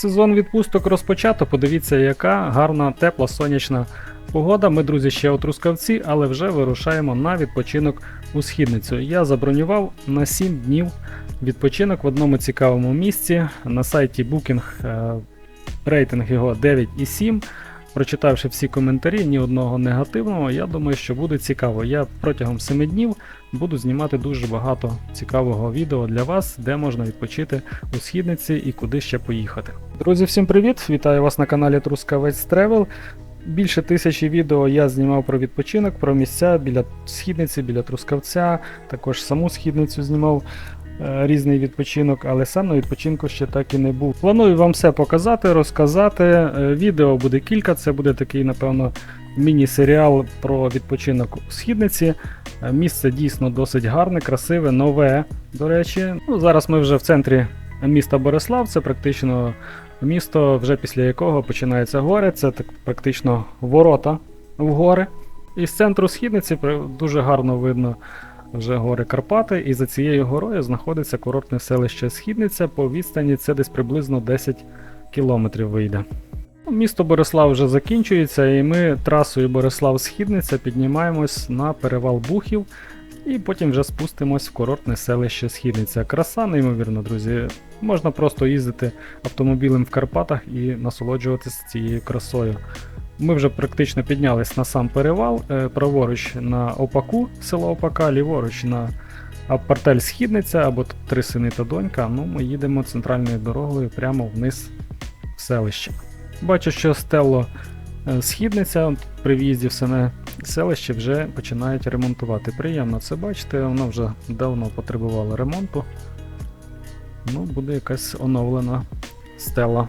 Сезон відпусток розпочато. Подивіться, яка гарна, тепла, сонячна погода. Ми, друзі, ще у Трускавці, але вже вирушаємо на відпочинок у східницю. Я забронював на 7 днів відпочинок в одному цікавому місці. На сайті Booking е, рейтинг його 9,7. Прочитавши всі коментарі, ні одного негативного, я думаю, що буде цікаво. Я протягом 7 днів буду знімати дуже багато цікавого відео для вас, де можна відпочити у східниці і куди ще поїхати. Друзі, всім привіт! Вітаю вас на каналі Трускавець Тревел. Більше тисячі відео я знімав про відпочинок, про місця біля східниці, біля Трускавця, також саму східницю знімав різний відпочинок, але сам на відпочинку ще так і не був. Планую вам все показати, розказати. Е, Відео буде кілька, це буде такий, напевно, міні-серіал про відпочинок у східниці. Е, Місце дійсно досить гарне, красиве, нове. До речі, ну, зараз ми вже в центрі міста Борислав, це практично місто, вже після якого починаються гори. Це так практично ворота в гори. І з центру східниці дуже гарно видно вже гори Карпати, і за цією горою знаходиться курортне селище Східниця. По відстані це десь приблизно 10 кілометрів вийде. Місто Борислав вже закінчується, і ми трасою Борислав-Східниця піднімаємось на перевал Бухів. І потім вже спустимось в курортне селище Східниця. Краса, неймовірно, друзі. Можна просто їздити автомобілем в Карпатах і насолоджуватися цією красою. Ми вже практично піднялись на сам перевал, е, праворуч на Опаку, село Опака, ліворуч на Апартель Східниця або Три сини та донька. Ну, ми їдемо центральною дорогою прямо вниз в селище. Бачу, що стело е, Східниця при в'їзді в саме селище вже починають ремонтувати. Приємно це бачити, воно вже давно потребувало ремонту. Ну, буде якась оновлена стела.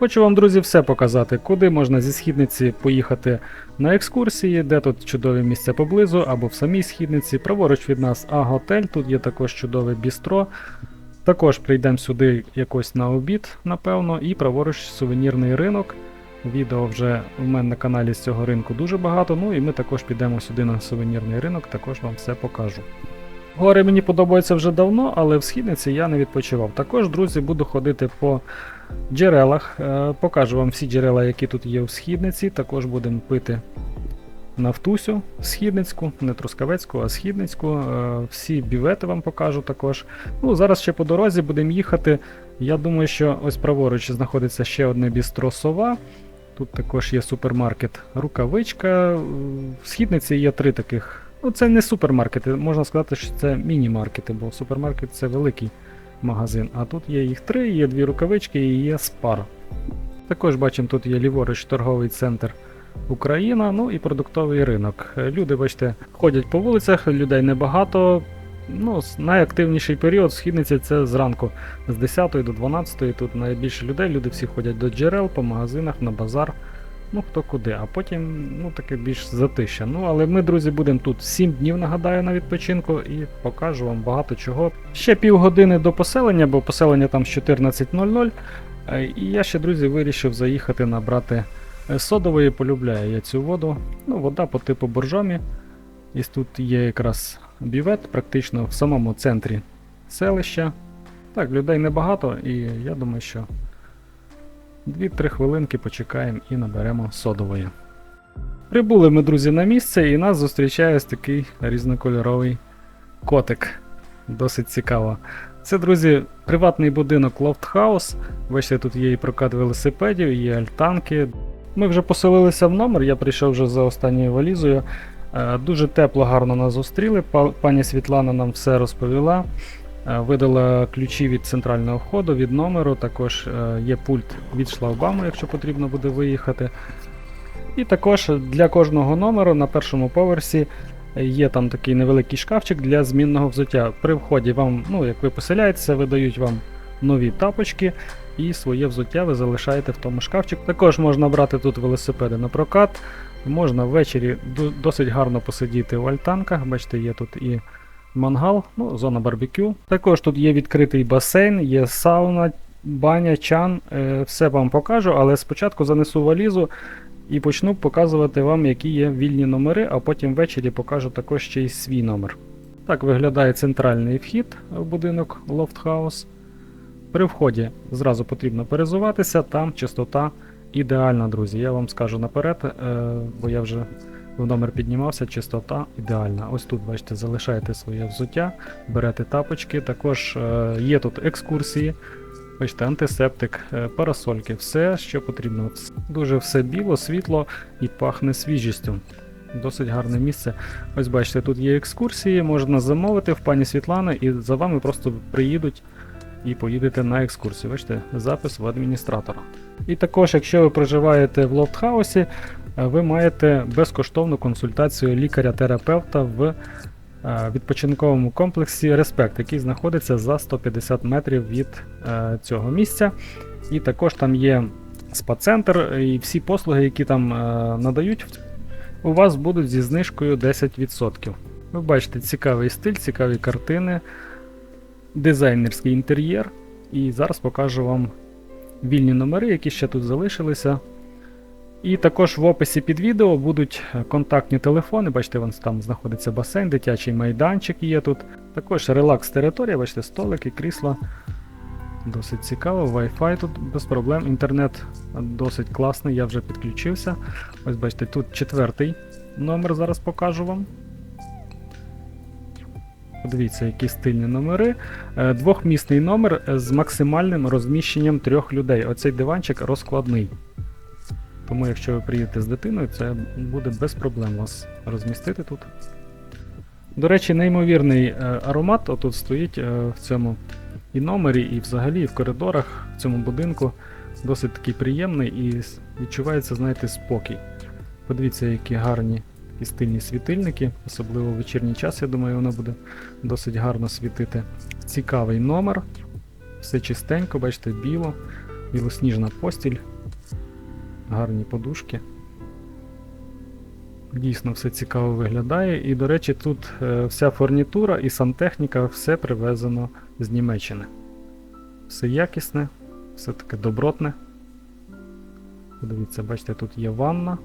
Хочу вам, друзі, все показати, куди можна зі східниці поїхати на екскурсії, де тут чудові місця поблизу, або в самій східниці. Праворуч від нас А-готель, тут є також чудове бістро. Також прийдемо сюди якось на обід, напевно, і праворуч сувенірний ринок. Відео вже у мене на каналі з цього ринку дуже багато. Ну і ми також підемо сюди на сувенірний ринок, також вам все покажу. Гори мені подобаються вже давно, але в східниці я не відпочивав. Також, друзі, буду ходити по джерелах. Е, Покажу вам всі джерела, які тут є в східниці. Також будемо пити нафтусю східницьку, не трускавецьку, а східницьку. Е, Всі бівети вам покажу також. Ну, зараз ще по дорозі будемо їхати. Я думаю, що ось праворуч знаходиться ще одне бістро сова. Тут також є супермаркет Рукавичка. В східниці є три таких. Ну, це не супермаркети, можна сказати, що це міні-маркети, бо супермаркет це великий магазин. А тут є їх три, є дві рукавички і є спар. Також бачимо, тут є ліворуч торговий центр Україна, ну і продуктовий ринок. Люди, бачите, ходять по вулицях, людей небагато. Ну, найактивніший період в східниці це зранку з 10 до 12. Тут найбільше людей. Люди всі ходять до джерел, по магазинах, на базар. Ну, хто куди, а потім ну, таке більш затища. Ну, але ми, друзі, будемо тут 7 днів, нагадаю, на відпочинку і покажу вам багато чого. Ще півгодини до поселення, бо поселення там з 14.00. Е, І я ще, друзі, вирішив заїхати набрати е, содової. Полюбляю я цю воду. Ну, вода по типу боржомі. І тут є якраз бівет, практично в самому центрі селища. Так, людей небагато, і я думаю, що 2-3 хвилинки почекаємо і наберемо содової. Прибули ми, друзі, на місце, і нас зустрічає ось такий різнокольоровий котик. Досить цікаво. Це, друзі, приватний будинок House. Бачите, тут є і прокат велосипедів, є альтанки. Ми вже поселилися в номер, я прийшов вже за останньою валізою. Е, Дуже тепло, гарно нас зустріли. Пані Світлана нам все розповіла. Е, Видала ключі від центрального входу, від номеру. Також е, є пульт від шлагбауму, якщо потрібно буде виїхати. І також для кожного номеру на першому поверсі є там такий невеликий шкафчик для змінного взуття. При вході вам, ну як ви поселяєтеся, видають вам нові тапочки і своє взуття ви залишаєте в тому шкафчику. Також можна брати тут велосипеди на прокат. Можна ввечері досить гарно посидіти в альтанках. Бачите, є тут і мангал, ну, зона барбекю. Також тут є відкритий басейн, є сауна, баня, чан. Е, все вам покажу, але спочатку занесу валізу і почну показувати вам, які є вільні номери, а потім ввечері покажу також ще й свій номер. Так виглядає центральний вхід в будинок House. При вході зразу потрібно перезуватися, там чистота ідеальна, друзі. Я вам скажу наперед, е, бо я вже в номер піднімався, чистота ідеальна. Ось тут, бачите, залишаєте своє взуття, берете тапочки. Також е, є тут екскурсії. Бачите, антисептик, е, парасольки, все, що потрібно. Дуже все біло, світло і пахне свіжістю. Досить гарне місце. Ось бачите, тут є екскурсії, можна замовити в пані Світлани, і за вами просто приїдуть і поїдете на екскурсію. Бачите, запис в адміністратора. І також, якщо ви проживаєте в лофтхаусі, ви маєте безкоштовну консультацію лікаря-терапевта в е, відпочинковому комплексі Респект, який знаходиться за 150 метрів від е, цього місця. І також там є спа-центр, і всі послуги, які там е, надають, у вас будуть зі знижкою 10%. Ви бачите цікавий стиль, цікаві картини, дизайнерський інтер'єр. І зараз покажу вам вільні номери, які ще тут залишилися. І також в описі під відео будуть е, контактні телефони. Бачите, вон там знаходиться басейн, дитячий майданчик є тут. Також релакс-територія, бачите, столики, крісла. Досить цікаво, Wi-Fi тут без проблем. Інтернет досить класний, я вже підключився. Ось бачите, тут четвертий номер зараз покажу вам. Подивіться, які стильні номери. Е, Двохмісний номер з максимальним розміщенням трьох людей. Оцей диванчик розкладний. Тому, якщо ви приїдете з дитиною, це буде без проблем вас розмістити тут. До речі, неймовірний е, аромат отут стоїть е, в цьому і номері, і взагалі і в коридорах в цьому будинку. Досить такий приємний і відчувається, знаєте, спокій. Подивіться, які гарні такі стильні світильники, особливо в вечірній час, я думаю, воно буде досить гарно світити. Цікавий номер. Все чистенько, бачите, біло, білосніжна постіль, гарні подушки. Дійсно, все цікаво виглядає. І, до речі, тут е, вся фурнітура і сантехніка все привезено з Німеччини. Все якісне, все таке добротне. Подивіться, бачите, тут є ванна,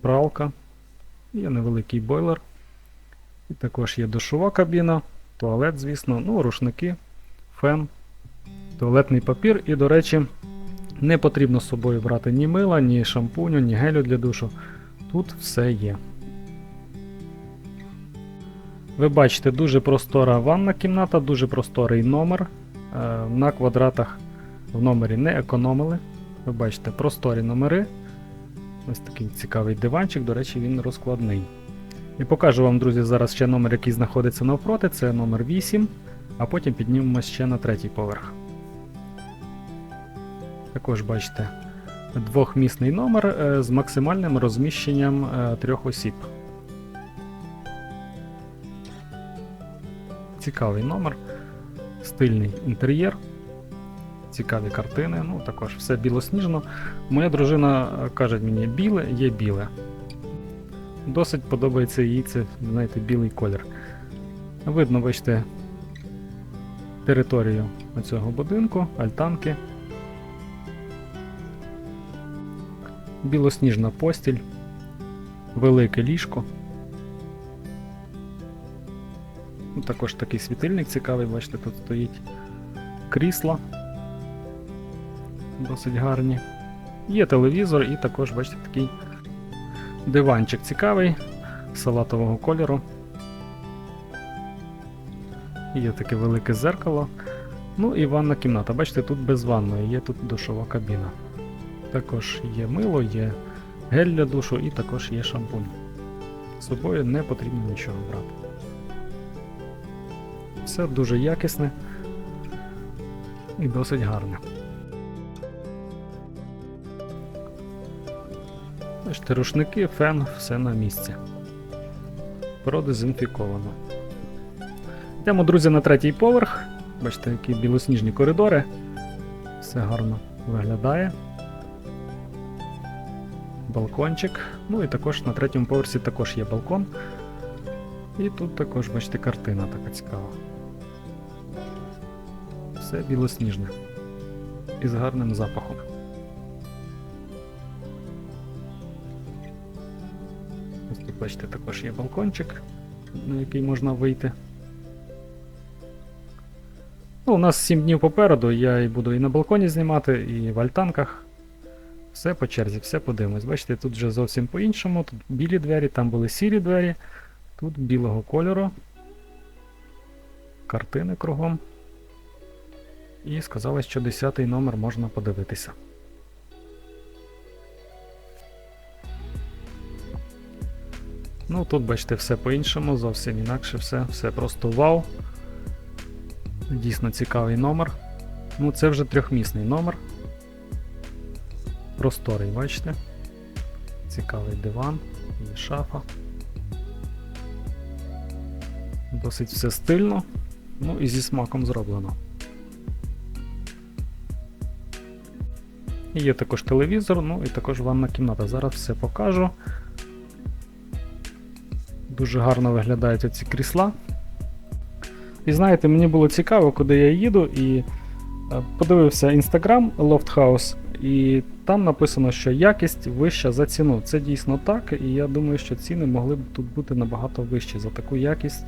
пралка, є невеликий бойлер. І також є душова кабіна, туалет, звісно, ну, рушники, фен, туалетний папір. І, до речі, не потрібно з собою брати ні мила, ні шампуню, ні гелю для душу. Тут все є. Ви бачите, дуже простора ванна кімната, дуже просторий номер. Е, На квадратах в номері не економили. Ви бачите, просторі номери. Ось такий цікавий диванчик, до речі, він розкладний. І покажу вам, друзі, зараз ще номер, який знаходиться навпроти, це номер 8, а потім піднімемося ще на третій поверх. Також бачите, двохмісний номер е, з максимальним розміщенням е, трьох осіб. Цікавий номер, стильний інтер'єр, цікаві картини, ну також все білосніжно. Моя дружина е, каже мені, біле є біле. Досить подобається їй це, знаєте, білий колір. Видно, бачите, територію цього будинку, альтанки. Білосніжна постіль, велике ліжко. Також такий світильник цікавий, бачите, тут стоїть крісла. Досить гарні. Є телевізор і також, бачите, такий диванчик цікавий, салатового кольору. Є таке велике зеркало. Ну і ванна кімната. Бачите, тут без ванної, є тут душова кабіна. Також є мило, є гель для душу і також є шампунь. З собою не потрібно нічого брати. Все дуже якісне і досить гарне. Бачите, рушники, фен, все на місці. Продезінфіковано. Йдемо, друзі, на третій поверх. Бачите, які білосніжні коридори. Все гарно виглядає. Балкончик. Ну і також на третьому поверсі також є балкон. І тут також, бачите, картина така цікава. Все білосніжне. І з гарним запахом. Ось тут, бачите, також є балкончик, на який можна вийти. Ну, у нас 7 днів попереду, я і буду і на балконі знімати, і в альтанках. Все по черзі, все подивимось. Бачите, тут вже зовсім по-іншому. Тут білі двері, там були сірі двері, тут білого кольору. Картини кругом. І сказали, що 10 номер можна подивитися. Ну, тут, бачите, все по-іншому, зовсім інакше все, все просто вау. Дійсно цікавий номер. Ну, це вже трьохмісний номер. Просторий, бачите? Цікавий диван, і шафа. Досить все стильно, ну і зі смаком зроблено. І є також телевізор, ну і також ванна кімната. Зараз все покажу. Дуже гарно виглядають оці крісла. І знаєте, мені було цікаво, куди я їду, і е, подивився Instagram Loft House, і там написано, що якість вища за ціну. Це дійсно так, і я думаю, що ціни могли б тут бути набагато вищі за таку якість.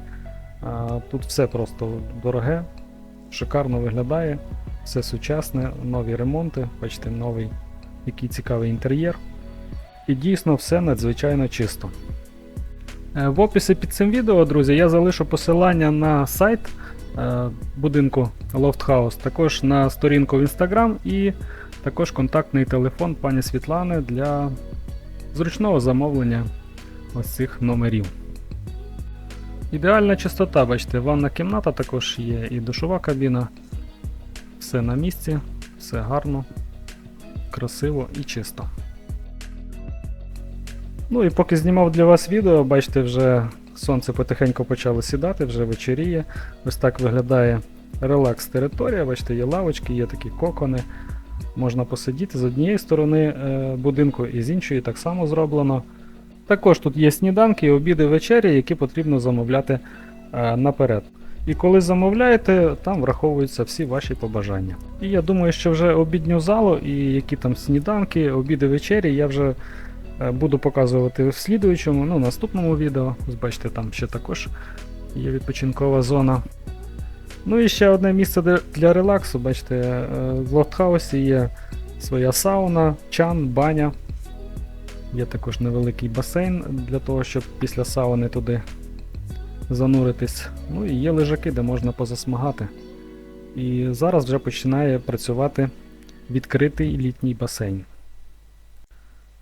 Тут все просто дороге, шикарно виглядає, все сучасне, нові ремонти, бачите, новий який цікавий інтер'єр. І дійсно все надзвичайно чисто. Е, В описі під цим відео, друзі, я залишу посилання на сайт будинку Loft House, також на сторінку в Instagram і також контактний телефон пані Світлани для зручного замовлення ось цих номерів. Ідеальна чистота, бачите, ванна кімната також є і душова кабіна. Все на місці, все гарно, красиво і чисто. Ну і поки знімав для вас відео, бачите, вже сонце потихеньку почало сідати, вже вечоріє. Ось так виглядає релакс-територія. Бачите, є лавочки, є такі кокони. Можна посидіти з однієї сторони е, будинку і з іншої так само зроблено. Також тут є сніданки, обіди, вечері, які потрібно замовляти е, наперед. І коли замовляєте, там враховуються всі ваші побажання. І я думаю, що вже обідню залу і які там сніданки, обіди, вечері я вже буду показувати в слідуючому, ну, наступному відео. Ось бачите, там ще також є відпочинкова зона. Ну і ще одне місце для- для релаксу. Бачите, е, в лофтхаусі є своя сауна, чан, баня. Є також невеликий басейн для того, щоб після сауни туди зануритись. Ну і є лежаки, де можна позасмагати. І зараз вже починає працювати відкритий літній басейн.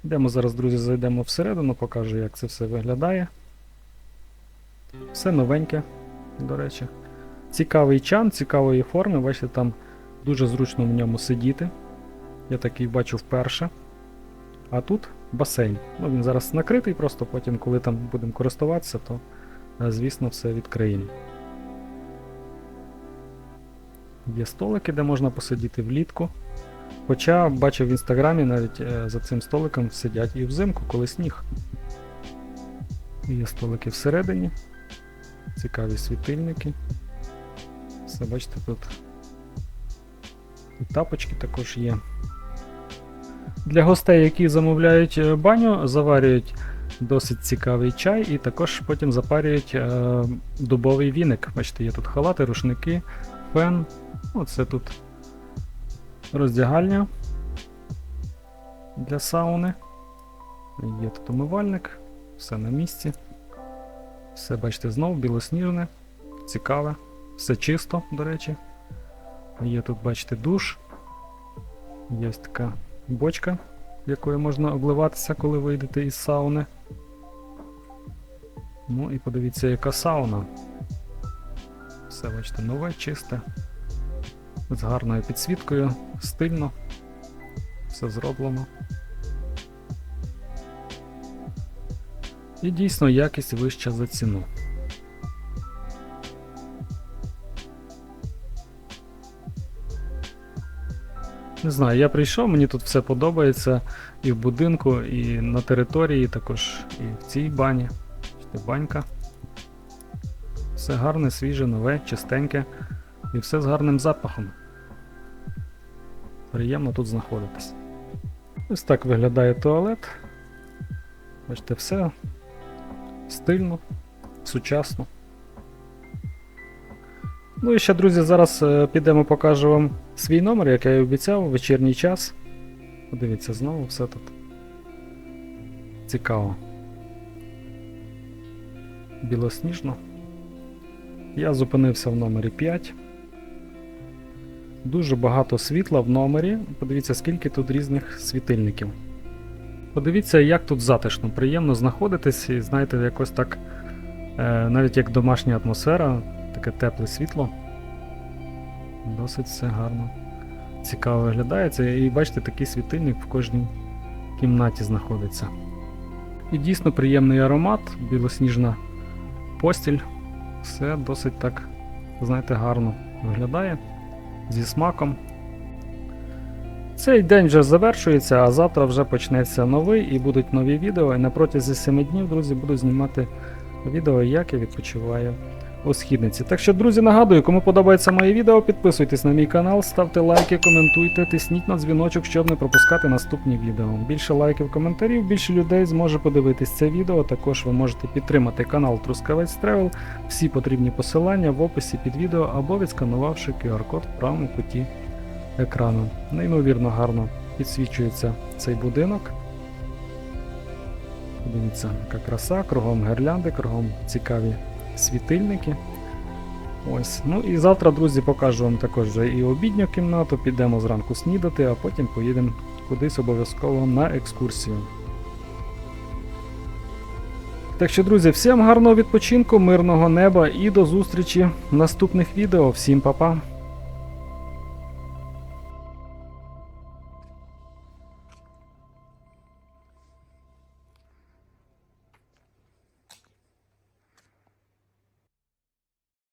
Йдемо зараз, друзі, зайдемо всередину, покажу, як це все виглядає. Все новеньке, до речі. Цікавий чан, цікавої форми, бачите, там дуже зручно в ньому сидіти. Я такий бачу вперше. А тут басейн. Ну, він зараз накритий, просто потім, коли там будемо користуватися, то, е, звісно, все відкриємо. Є столики, де можна посидіти влітку. Хоча бачив в інстаграмі навіть е, за цим столиком сидять і взимку, коли сніг. Є столики всередині. Цікаві світильники. Все, бачите, тут і тапочки також є. Для гостей, які замовляють е, баню, заварюють досить цікавий чай і також потім запарюють е, дубовий віник. Бачите, є тут халати, рушники, фен. Оце тут роздягальня для сауни. Є тут умивальник, все на місці. Все, бачите, знову білосніжне, цікаве, все чисто, до речі. Є тут, бачите, душ. Є ось така бочка, якою можна обливатися, коли вийдете із сауни. Ну і подивіться, яка сауна. Все, бачите, нове, чисте. З гарною підсвіткою, стильно. Все зроблено. І дійсно якість вища за ціну. Не знаю, я прийшов, мені тут все подобається і в будинку, і на території, також і в цій бані. Банька. Все гарне, свіже, нове, чистеньке і все з гарним запахом. Приємно тут знаходитись. Ось так виглядає туалет. Бачите, все стильно, сучасно. Ну і ще, друзі, зараз е, підемо покажу вам свій номер, як я і обіцяв, вечірній час. Подивіться, знову все тут. Цікаво. Білосніжно. Я зупинився в номері 5. Дуже багато світла в номері. Подивіться, скільки тут різних світильників. Подивіться, як тут затишно, приємно знаходитись, і знаєте, якось так, е, навіть як домашня атмосфера, таке тепле світло. Досить все гарно. Цікаво виглядається. І бачите, такий світильник в кожній кімнаті знаходиться. І дійсно приємний аромат, білосніжна постіль. Все досить так, знаєте, гарно виглядає зі смаком. Цей день вже завершується, а завтра вже почнеться новий і будуть нові відео. І на протязі 7 днів, друзі, буду знімати відео, як я відпочиваю у східниці. Так що, друзі, нагадую, кому подобається моє відео, підписуйтесь на мій канал, ставте лайки, коментуйте, тисніть на дзвіночок, щоб не пропускати наступні відео. Більше лайків, коментарів, більше людей зможе подивитись це відео. Також ви можете підтримати канал Трускавець Тревел. Всі потрібні посилання в описі під відео або відсканувавши QR-код в правому куті екрану. Неймовірно гарно підсвічується цей будинок. Подивіться, яка краса, кругом гірлянди, кругом цікаві світильники. Ось. Ну і завтра, друзі, покажу вам також і обідню кімнату, підемо зранку снідати, а потім поїдемо кудись обов'язково на екскурсію. Так що, друзі, всім гарного відпочинку, мирного неба і до зустрічі в наступних відео. Всім па-па!